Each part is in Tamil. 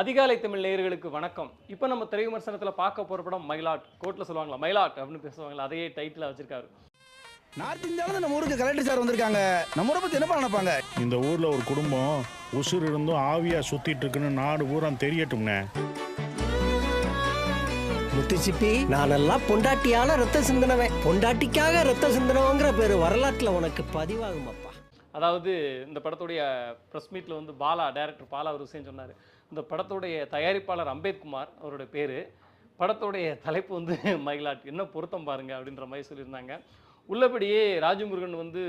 அதிகாலை தமிழ் நேயர்களுக்கு வணக்கம். இப்போ நம்ம திரை விமர்சனத்தில் பார்க்க போகிற படம் மயிலாட். கோர்ட்டில் சொல்லுவாங்களா மயிலாட் அப்படின்னு பேசுவாங்களா அதையே டைட்டில் வச்சிருக்காரு. நார்த் இந்தியாவில நம்ம ஊருக்கு கலெக்டர் சார் வந்திருக்காங்க. நம்ம ஊரை பத்தி என்ன நினைப்பாங்க? இந்த ஊர்ல ஒரு குடும்பம் உசுர் இருந்தும் ஆவியா சுத்திட்டு இருக்குன்னு நாடு பூரா தெரியட்டும்னே முத்துச்சிப்பி நானெல்லாம் பொண்டாட்டியால ரத்த சிந்தனவன். பொண்டாட்டிக்காக ரத்த சிந்தனவங்கிற பேரு வரலாற்றுல உனக்கு பதிவாகும் அப்பா அதாவது இந்த படத்துடைய ப்ரெஸ் மீட்டில் வந்து பாலா டைரக்டர் பாலா ஒரு விஷயம் சொன்னார். இந்த படத்துடைய தயாரிப்பாளர் அம்பேத்குமார் அவருடைய பேர். படத்துடைய தலைப்பு வந்து மயிலாட் என்ன பொருத்தம் பாருங்கள் அப்படின்ற மாதிரி சொல்லியிருந்தாங்க. உள்ளபடியே ராஜமுருகன் வந்து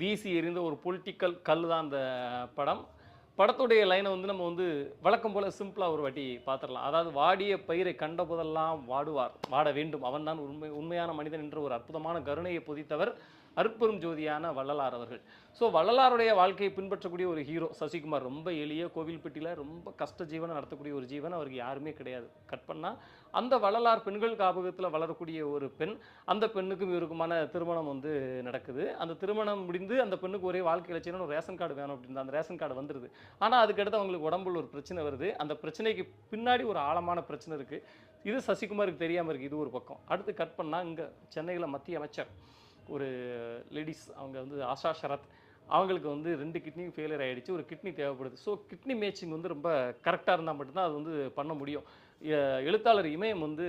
வீசி எறிந்த ஒரு பொலிட்டிக்கல் கல் தான் அந்த படம். படத்துடைய லைனை வந்து நம்ம வந்து வழக்கம் போல சிம்பிளாக ஒரு வாட்டி பார்த்துடலாம் அதாவது வாடிய பயிரை கண்ட போதெல்லாம் வாடுவார் வாட வேண்டும். அவன் தான் உண்மை உண்மையான மனிதன் என்ற ஒரு அற்புதமான கருணையை பொதித்தவர் அற்பெரும் ஜோதியான வள்ளலார் அவர்கள். ஸோ வள்ளலாருடைய வாழ்க்கையை பின்பற்றக்கூடிய ஒரு ஹீரோ சசிகுமார் ரொம்ப எளிய கோவில்பட்டியில் ரொம்ப கஷ்ட ஜீவனை நடத்தக்கூடிய ஒரு ஜீவன் அவருக்கு யாருமே கிடையாது. கட் பண்ணால் அந்த வள்ளலார் பெண்கள் காப்பகத்தில் வளரக்கூடிய ஒரு பெண் அந்த பெண்ணுக்கும் இவருக்குமான திருமணம் வந்து நடக்குது. அந்த திருமணம் முடிந்து அந்த பெண்ணுக்கு ஒரே வாழ்க்கை லட்சியம் ஒரு ரேஷன் கார்டு வேணும் அப்படின்னு அந்த ரேஷன் கார்டு வந்துடுது ஆனால் அதுக்கடுத்து அவங்களுக்கு உடம்புல ஒரு பிரச்சனை வருது. அந்த பிரச்சனைக்கு பின்னாடி ஒரு ஆழமான பிரச்சனை இருக்குது இது சசிகுமாருக்கு தெரியாமல் இருக்குது இது ஒரு பக்கம். அடுத்து கட் பண்ணால் இங்கே சென்னையில் மத்திய அமைச்சர். ஒரு லேடிஸ் அவங்க வந்து ஆஷா சரத் அவங்களுக்கு வந்து ரெண்டு கிட்னியும் ஃபெயிலியர் ஆகிடுச்சு ஒரு கிட்னி தேவைப்படுது. ஸோ கிட்னி மேட்சிங் வந்து ரொம்ப கரெக்டாக இருந்தால் மட்டும்தான் அது வந்து பண்ண முடியும். எழுத்தாளர் இமயம் வந்து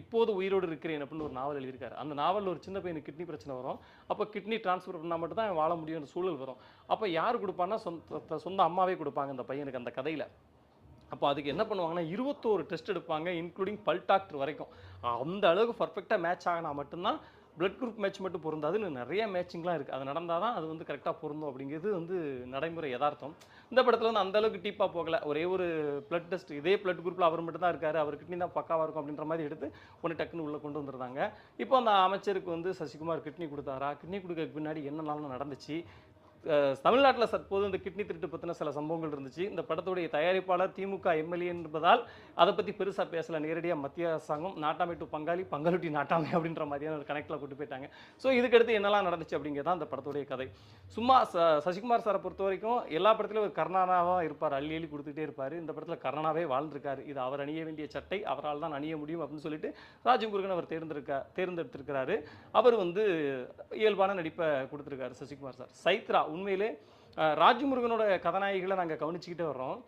இப்போது உயிரோடு இருக்கிறேன் அப்படின்னு ஒரு நாவல் எழுதியிருக்காரு. அந்த நாவலில் ஒரு சின்ன பையனுக்கு கிட்னி பிரச்சனை வரும். அப்போ கிட்னி டிரான்ஸ்ஃபர் பண்ணால் மட்டும் தான் வாழ முடியும்னு சூழல் வரும். அப்போ யார் கொடுப்பான்னா சொந்த சொந்த அம்மாவே கொடுப்பாங்க அந்த பையனுக்கு அந்த கதையில். அப்போ அதுக்கு என்ன பண்ணுவாங்கன்னா இருபத்தோரு டெஸ்ட் எடுப்பாங்க இன்க்ளூடிங் பல் டாக்டர் வரைக்கும். அந்த அளவுக்கு பர்ஃபெக்டாக மேட்ச் ஆகினா மட்டும்தான் பிளட் குரூப் மேட்ச் மட்டும் பொருந்தாதுன்னு நிறைய மேட்சிங்லாம் இருக்குது அது நடந்தால் தான் அது வந்து கரெக்டாக பொருந்தும் அப்படிங்கிறது வந்து நடைமுறை யதார்த்தம். இந்த படத்தில் வந்து அந்தளவுக்கு டீப்பாக போகலை. ஒரே ஒரு பிளட் டெஸ்ட் இதே பிளட் குரூப்பில் அவர் மட்டும் தான் இருக்கார். அவர் கிட்னி தான் பக்காவாக இருக்கும் அப்படின்ற மாதிரி எடுத்து ஒன்று டக்குன்னு உள்ளே கொண்டு வந்துருந்தாங்க இப்போ அந்த அமைச்சருக்கு வந்து சசிகுமார் கிட்னி கொடுத்தாரா? கிட்னி கொடுக்கறதுக்கு பின்னாடி என்னென்னாலும் நடந்துச்சு? தமிழ்நாட்டில் தற்போது இந்த கிட்னி திருட்டு பற்றின சில சம்பவங்கள் இருந்துச்சு. இந்த படத்துடைய தயாரிப்பாளர் திமுக எம்எல்ஏ என்பதால் அதை பற்றி பெருசாக பேசல. நேரடியாக மத்திய அரசாங்கம் நாட்டாமை டு பங்காளி பங்காளி நாட்டாமை அப்படின்ற மாதிரியான ஒரு கணக்கில் கொண்டு போயிட்டாங்க. ஸோ இதுக்கடுத்து என்னெல்லாம் நடந்துச்சு அப்படிங்கிறது தான் இந்த படத்துடைய கதை. சும்மா ச சசிகுமார் சாரை பொறுத்த வரைக்கும் எல்லா படத்துலையும் ஒரு கர்ணானாவாக இருப்பார். அள்ளி அள்ளி கொடுத்துட்டே இருப்பார். இந்த படத்தில் கர்ணாவே வாழ்ந்திருக்காரு. இது அவர் அணிய வேண்டிய சட்டை அவரால் தான் அணிய முடியும் அப்படின்னு சொல்லிட்டு ராஜமுருகன் அவர் தேர்ந்தெடுக்க தேர்ந்தெடுத்திருக்கிறாரு. அவர் வந்து இயல்பான நடிப்பை கொடுத்துருக்காரு சசிகுமார் சார். சைத்ரா உண்மையிலே ராஜமுருகனோட கதாநாயகிகளை நாங்கள் கவனிச்சுக்கிட்டே வர்றோம்.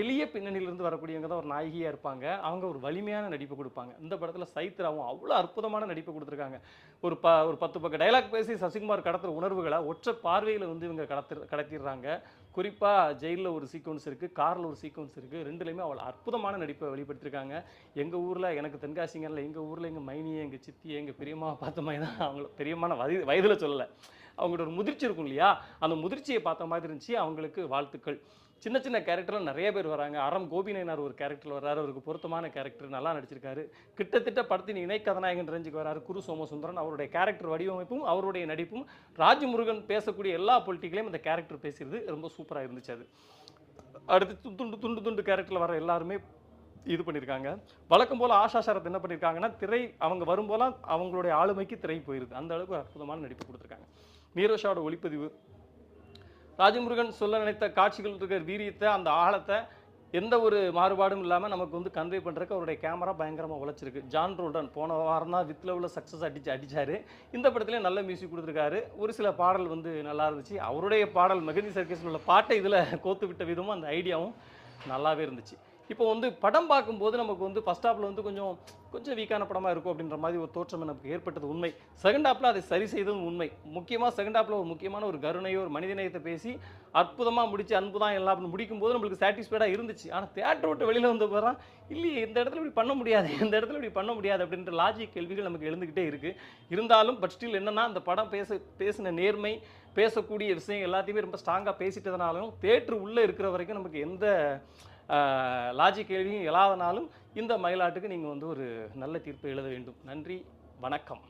எளிய பின்னணியிலிருந்து வரக்கூடியவங்க தான் ஒரு நாயகியாக இருப்பாங்க. அவங்க ஒரு வலிமையான நடிப்பை கொடுப்பாங்க. இந்த படத்தில் சைத்ராவும் அவ்வளோ அற்புதமான நடிப்பை கொடுத்துருக்காங்க. ஒரு ப ஒரு பத்து பக்கம் டைலாக் பேசி சசிகுமார் கடத்துற உணர்வுகளை ஒற்றை பார்வையில் வந்து இவங்க கடத்து கடத்திடுறாங்க. குறிப்பாக ஜெயிலில் ஒரு சீக்வன்ஸ் இருக்குது காரில் ஒரு சீக்வன்ஸ் இருக்குது ரெண்டுலையுமே அவ்வளோ அற்புதமான நடிப்பை வெளிப்படுத்திருக்காங்க. எங்கள் ஊரில் எனக்கு தென்காசிங்கரில் எங்கள் ஊரில் எங்கள் மைனியை எங்கள் சித்தியை எங்கள் பெரியம்மாவை பார்த்த மாதிரி தான் அவங்கள பெரியம்மான வயது வயதில் சொல்லலை. அவங்களோட ஒரு முதிர்ச்சி இருக்கும் இல்லையா? அந்த முதிர்ச்சியை பார்த்த மாதிரி இருந்துச்சு. அவங்களுக்கு வாழ்த்துக்கள். சின்ன சின்ன கேரக்டரில் நிறைய பேர் வராங்க. அறம் கோபிநயனார் ஒரு கேரக்டர் வர்றாரு. அவருக்கு பொருத்தமான கேரக்டர் நல்லா நடிச்சிருக்காரு. கிட்டத்தட்ட படத்தின் இணை கதாநாயகன் ரேஞ்சுக்கு வராரு. குரு சோமசுந்தரன் அவருடைய கேரக்டர் வடிவமைப்பும் அவருடைய நடிப்பும் ராஜமுருகன் பேசக்கூடிய எல்லா பொலிட்டிக்கலையும் அந்த கேரக்டர் பேசுறது ரொம்ப சூப்பராக இருந்துச்சு அது. அடுத்து து- துண்டு துண்டு துண்டு கேரக்டரில் வர எல்லாருமே இது பண்ணியிருக்காங்க வழக்கம் போல் ஆஷா சரத் என்ன பண்ணியிருக்காங்கன்னா திரை அவங்க வரும்போலாம் அவங்களுடைய ஆளுமைக்கு திரை போயிருது. அந்த அளவுக்கு ஒரு அற்புதமான நடிப்பு கொடுத்துருக்காங்க. நீரோஷாவோட ஒளிப்பதிவு. ராஜமுருகன் சொல்ல நினைத்த காட்சிகள் இருக்கிற வீரியத்தை அந்த ஆழத்தை எந்த ஒரு மாறுபாடும் இல்லாமல் நமக்கு வந்து கன்வே பண்ணுறதுக்கு அவருடைய கேமரா பயங்கரமாக உழைச்சிருக்கு. ஜான் ரோல்டன் போன வாரம் தான் வித் லெவலில் சக்ஸஸ் அடிச்சு அடித்தார் இந்த படத்துலேயும் நல்ல மியூசிக் கொடுத்துருக்காரு. ஒரு சில பாடல் வந்து நல்லா இருந்துச்சு. அவருடைய பாடல் மெகந்தி சர்க்கேஸில் உள்ள பாட்டை இதில் கோத்து விட்ட விதமும் அந்த ஐடியாவும் நல்லாவே இருந்துச்சு. இப்போ வந்து படம் பார்க்கும்போது நமக்கு வந்து ஃபஸ்ட் ஹாப்பில் வந்து கொஞ்சம் கொஞ்சம் வீக்கான படமாக இருக்கும் அப்படின்ற மாதிரி ஒரு தோற்றம் நமக்கு ஏற்பட்டது உண்மை. செகண்ட் ஹாப்பில் அதை சரி செய்ததும் உண்மை. முக்கியமாக செகண்ட் ஹாப்பில் ஒரு முக்கியமான ஒரு கருணையோ ஒரு மனிதநேயத்தை பேசி அற்புதமாக முடிச்சு அன்பு தான் எல்லாம் அப்படின்னு முடிக்கும்போது நம்மளுக்கு சாட்டிஸ்ஃபைடாக இருந்துச்சு. ஆனால் தேட்டர் விட்டு வெளியில் வந்த போகிறோம் இல்லையே இந்த இடத்துல இப்படி பண்ண முடியாது இந்த இடத்துல இப்படி பண்ண முடியாது அப்படின்ற லாஜிக் கேள்விகள் நமக்கு எழுந்துக்கிட்டே இருக்குது இருந்தாலும் பட் ஸ்டில் என்னென்னா அந்த படம் பேச பேசின நேர்மை பேசக்கூடிய விஷயம் எல்லாத்தையுமே ரொம்ப ஸ்ட்ராங்காக பேசிட்டதுனாலும் தேட்டர் உள்ளே இருக்கிற வரைக்கும் நமக்கு எந்த லாஜிக் கேள்வியும் எழாதனாலும் இந்த மயிலாட்டுக்கு நீங்கள் வந்து ஒரு நல்ல தீர்ப்பை எழுத வேண்டும். நன்றி வணக்கம்.